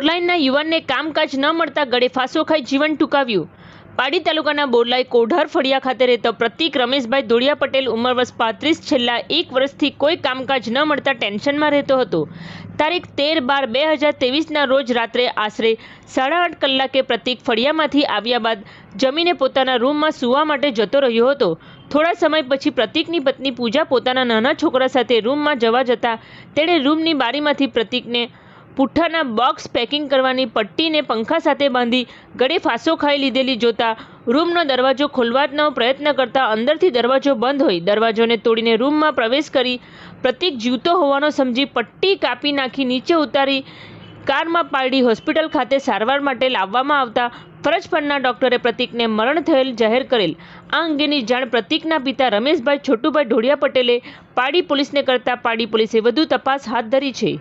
બોરલાઈનના યુવાનને કામકાજ ન મળતા ગળે ફાંસો ખાઈ જીવન ટૂંકાવ્યું. પાડી તાલુકાના બોરલાઈ કોઢર ફળિયા ખાતે રહેતો પ્રતિક રમેશભાઈ ધોળિયા પટેલ ઉંમર વર્ષ પાંત્રીસ, છેલ્લા એક વર્ષથી કોઈ કામકાજ ન મળતા ટેન્શનમાં રહેતો હતો. તારીખ તેર બાર બે હજાર તેવીસના રોજ રાત્રે આશરે સાડા આઠ કલાકે પ્રતિક ફળિયામાંથી આવ્યા બાદ જમીને પોતાના રૂમમાં સૂવા માટે જતો રહ્યો હતો. થોડા સમય પછી પ્રતિકની પત્ની પૂજા પોતાના નાના છોકરા સાથે રૂમમાં જવા જતાં તેણે રૂમની બારીમાંથી પ્રતિકને પુઠ્ઠાના બોક્સ પેકિંગ કરવાની પટ્ટીને પંખા સાથે બાંધી ગળે ફાંસો ખાઈ લીધેલી જોતા રૂમનો દરવાજો ખોલવાનો પ્રયત્ન કરતા અંદરથી દરવાજો બંધ હોય. દરવાજોને તોડીને રૂમમાં પ્રવેશ કરી પ્રતિક જીવતો હોવાનો સમજી પટ્ટી કાપી નાખી નીચે ઉતારી કારમાં પાડી હોસ્પિટલ ખાતે સારવાર માટે લાવવામાં આવતા ફરજ પરના ડોક્ટરે પ્રતિકને મરણ થયેલ જાહેર કરેલ. આ અંગેની જાણ પ્રતિકના પિતા રમેશભાઈ છોટુભાઈ ઢોળિયા પટેલે પાડી પોલીસને કરતા પાડી પોલીસે વધુ તપાસ હાથ ધરી છે.